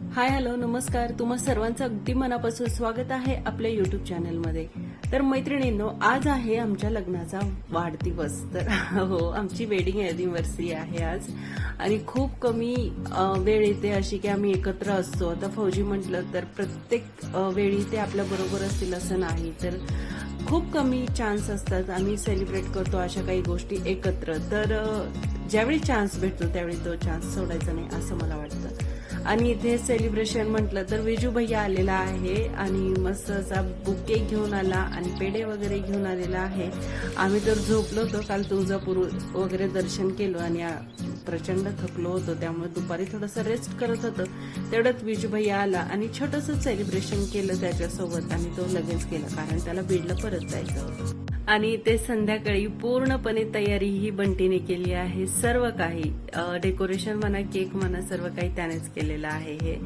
Hi hello नमस्कार. तुम्हा सर्वांचं अगदी मनापासून स्वागत आहे आपल्या युट्यूब चॅनलमध्ये तर मैत्रिणींनो आज आहे आमच्या लग्नाचा वाढदिवस. तर हो आमची वेडिंग अॅनिव्हर्सरी आहे आज. आणि खूप कमी वेळ येते अशी की आम्ही एकत्र असतो. आता फौजी म्हटलं तर प्रत्येक वेळी ते आपल्या बरोबर असतील असं नाही. तर खूप कमी चान्स असतात. आम्ही सेलिब्रेट करतो अशा काही गोष्टी एकत्र. तर ज्यावेळी चान्स भेटतो त्यावेळी तो चान्स सोडायचा नाही असं मला वाटतं. आणि इथे सेलिब्रेशन म्हटलं तर विजू भैया आलेला आहे आणि मस्त असा बुके घेऊन आला आणि पेढे वगैरे घेऊन आलेला आहे. आम्ही तर झोपलो होतो काल तुळजापूर वगैरे दर्शन केलं आणि प्रचंड थकलो होतो त्यामुळे दुपारी थोडंसं रेस्ट करत होतं. तेवढ्यात विजू भैया आला आणि छोटंसं सेलिब्रेशन केलं त्याच्यासोबत आणि तो लगेच गेला कारण त्याला बीडला परत जायचं होतं. आणि ते संध्याकाळी पूर्णपणे तयारी ही बंटीने केली आहे. सर्व काही डेकोरेशन म्हणा केक म्हणा सर्व काही त्यानेच केलेलं आहे हे.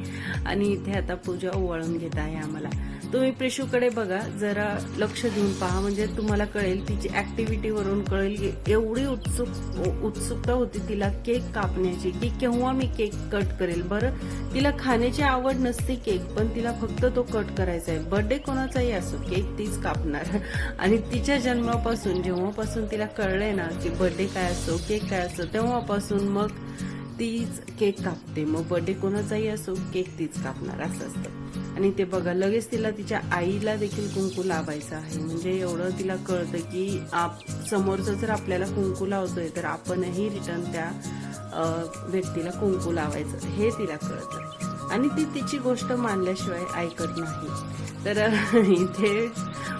आणि इथे आता पूजा ओवाळून घेत आहे आम्हाला. तुम्ही प्रिशूकडे बघा जरा लक्ष देऊन पहा. म्हणजे तुम्हाला कळेल तिची ऍक्टिव्हिटी वरून कळेल की एवढी उत्सुक उत्सुकता होती तिला केक कापण्याची की केव्हा मी केक कट करेल. बरं तिला खाण्याची आवड नसते केक पण तिला फक्त तो कट करायचा आहे. बर्थडे कोणाचाही असो केक तीच कापणार. आणि तिच्या जन्मापासून जेव्हापासून तिला कळलंय ना की बर्थडे काय असतो केक काय असतो तेव्हापासून मग तीच केक कापते. मग बर्थडे कोणाचाही असो केक तीच कापणार. असं असतं. आणि ते बघा लगेच तिला तिच्या आईला देखील कुंकू लावायचं आहे. म्हणजे एवढं तिला कळतं की आप समोरचं जर आपल्याला कुंकू लावतोय तर आपणही रिटर्न त्या व्यक्तीला कुंकू लावायचं. हे तिला कळतं. आणि ती तिची गोष्ट मानल्याशिवाय ऐकत नाही. तर इथे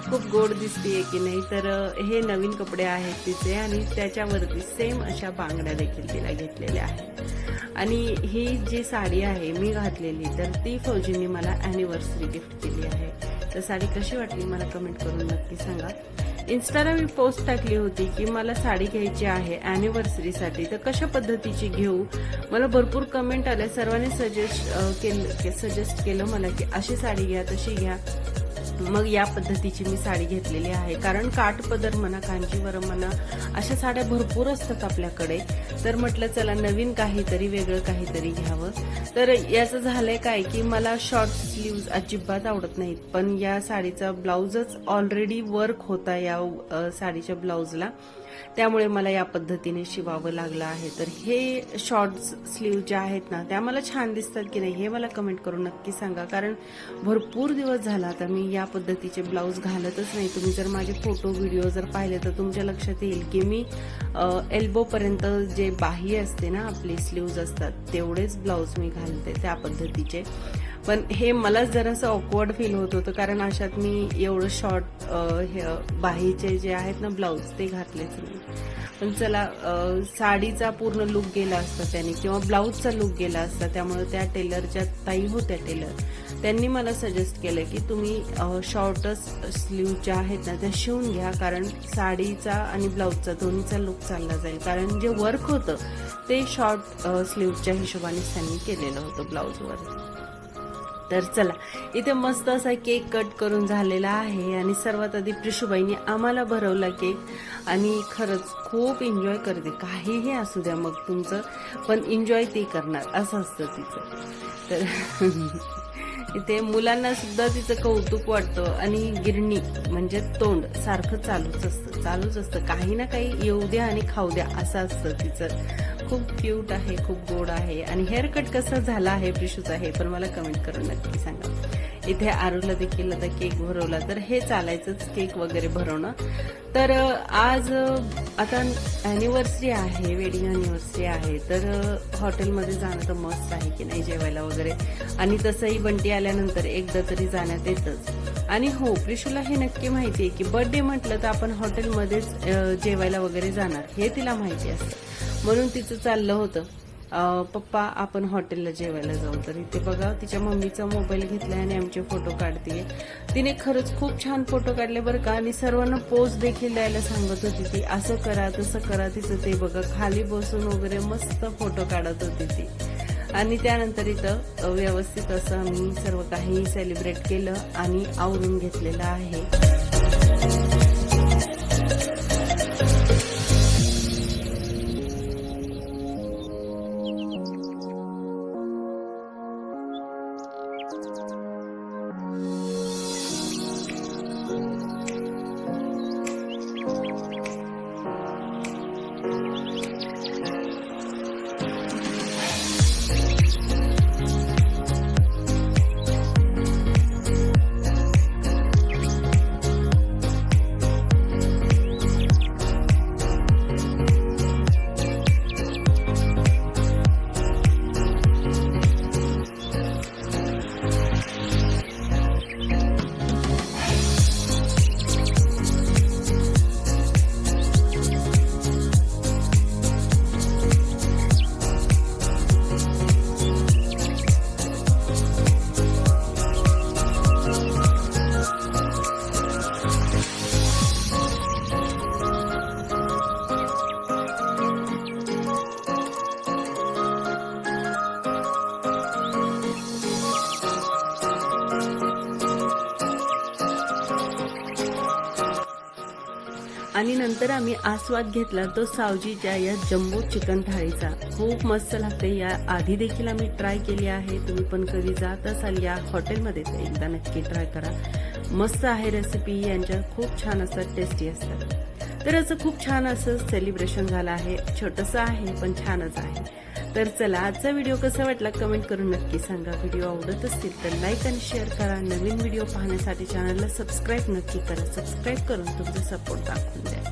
खूप गोड दिसतीये की नाही तर हे नवीन कपडे आहेत तिचे आणि त्याच्यावरती सेम अशा बांगड्या देखील तिला घेतलेल्या आहेत. आणि ही जी साडी आहे मी घातलेली तर ती फौजींनी मला अॅनिव्हर्सरी गिफ्ट केली आहे. तर साडी कशी वाटली मला कमेंट करून नक्की सांगा. इन्स्टाला मी पोस्ट टाकली होती की मला साडी घ्यायची आहे अॅनिव्हर्सरीसाठी तर कशा पद्धतीची घेऊ? मला भरपूर कमेंट आल्या. सर्वांनी सजेस्ट केलं सजेस्ट केलं मला की अशी साडी घ्या तशी घ्या. मग या पद्धतीची मी साडी घेतलेली आहे. कारण काठपदर म्हणा कांजीवरम म्हणा अशा साड्या भरपूर असतात आपल्याकडे. तर म्हटलं चला नवीन काहीतरी वेगळं काहीतरी घ्यावं. तर याचं झालंय काय की मला शॉर्ट स्लीव्ज अजिबात आवडत नाहीत. पण या साडीचा ब्लाऊजच ऑलरेडी वर्क होता या साडीच्या ब्लाऊजला त्यामुळे मला या पद्धतीने शिवावं लागलं आहे. तर हे शॉर्ट स्लीव ज्या आहेत ना त्या मला छान दिसतात की नाही हे मला कमेंट करून नक्की सांगा. कारण भरपूर दिवस झाला आता मी या पद्धतीचे ब्लाऊज घालतच नाही. तुम्ही जर माझे फोटो व्हिडिओ जर पाहिले तर तुमच्या लक्षात येईल की मी एल्बोपर्यंत जे बाही असते ना आपले स्लीव्ज असतात तेवढेच ब्लाऊज मी घालते त्या पद्धतीचे. पण हे मलाच जरासं ऑकवर्ड फील होत होतं कारण अशात मी एवढं शॉर्ट बाहीचे जे आहेत ना ब्लाऊज ते घातलेच नाही पण चला साडीचा पूर्ण लुक गेला असता त्याने किंवा ब्लाऊजचा लुक गेला असता त्यामुळे त्या टेलरच्या ताई होत्या टेलर त्यांनी मला सजेस्ट केलं की तुम्ही शॉर्टच स्लीव ज्या आहेत ना त्या शिवून घ्या कारण साडीचा आणि ब्लाऊजचा दोन्हीचा लुक चालला जाईल. कारण जे वर्क होतं ते शॉर्ट स्लीवच्या हिशोबाने त्यांनी केलेलं होतं ब्लाऊजवर तर चला इथे मस्त असा केक कट करून झालेला आहे आणि सर्वात आधी प्रिशूबाईंनी आम्हाला भरवला केक आणि खरंच खूप एन्जॉय करते. काहीही असू द्या मग तुमचं पण एन्जॉय ते करणार. असं असतं तिचं. तर इथे मुलांना सुद्धा तिचं कौतुक वाटतं आणि गिरणी म्हणजे तोंड सारखं चालूच असतं चालूच असतं. काही ना काही येऊ द्या आणि खाऊ द्या असं असतं तिचं. खूप क्यूट आहे खूप गोड आहे. आणि हेअर कट कसं झाला आहे प्रिशूचा हे पण मला कमेंट करून नक्की सांगा. इथे आरूला देखील आता केक भरवला. तर हे चालायचंच केक वगैरे भरवणं. तर आज आता अॅनिव्हर्सरी आहे वेडिंग अॅनिव्हर्सरी आहे. तर हॉटेलमध्ये जाणं तर मस्त आहे की नाही जेवायला वगैरे? आणि तसंही बंटी आल्यानंतर एकदा तरी जाण्यात येतच. आणि हो प्रिशूला हे नक्की माहिती आहे की बर्थडे म्हटलं तर आपण हॉटेलमध्येच जेवायला वगैरे जाणार. हे तिला माहिती असतं. म्हणून तिचं चाललं होतं. पप्पा आपण हॉटेलला जेवायला जाऊ. तर इथे बघा तिच्या मम्मीचा मोबाईल घेतलाय आणि आमचे फोटो काढते तिने खरंच खूप छान फोटो काढले बरं का. आणि सर्वांना पोज देखील द्यायला सांगत होती ती असं करा तसं करा तिचं ते बघा. खाली बसून वगैरे मस्त फोटो काढत होती ती. आणि त्यानंतर इथं व्यवस्थित असं आम्ही सर्व काही सेलिब्रेट केलं आणि आवरून घेतलेलं आहे. आणि नंतर आम्ही आस्वाद घेतला तो सावजीच्या या जम्बो चिकन थाळीचा. खूप मस्त लागते. या आधी देखील आम्ही ट्राय केली आहे. तुम्ही पण कधी जात असाल या हॉटेलमध्ये एकदा नक्की ट्राय करा. मस्त आहे रेसिपी यांच्या खूप छान असतात टेस्टी असतात. तर असं खूप छान असं सेलिब्रेशन झालं आहे. छोटंसं आहे पण छानच आहे. तर चला आजचा व्हिडिओ कसा वाटला कमेंट करून नक्की सांगा. व्हिडिओ आवडत असतील तर लाईक आणि शेअर करा. नवीन व्हिडिओ पाहण्यासाठी चॅनलला सबस्क्राईब नक्की करा. सबस्क्राईब करून तुमचा सपोर्ट दाखवून द्या.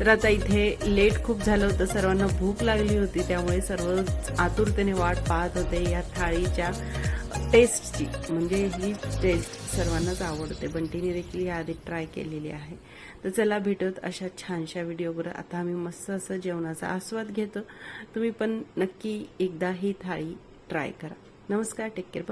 तर आता इथे लेट खूप झालं होतं. सर्वांना भूक लागली होती त्यामुळे सर्व आतुरतेने वाट पाहत होते. या थाळीच्या टेस्टची म्हणजे ही टेस्ट सर्वांनाच आवडते. बंटीने देखील याआधी ट्राय केलेली आहे. तर चला भेटत अशा छानशा व्हिडिओवर. आता आम्ही मस्त असं जेवणाचा आस्वाद घेतो. तुम्ही पण नक्की एकदा ही थाळी ट्राय करा. नमस्कार टेक केअर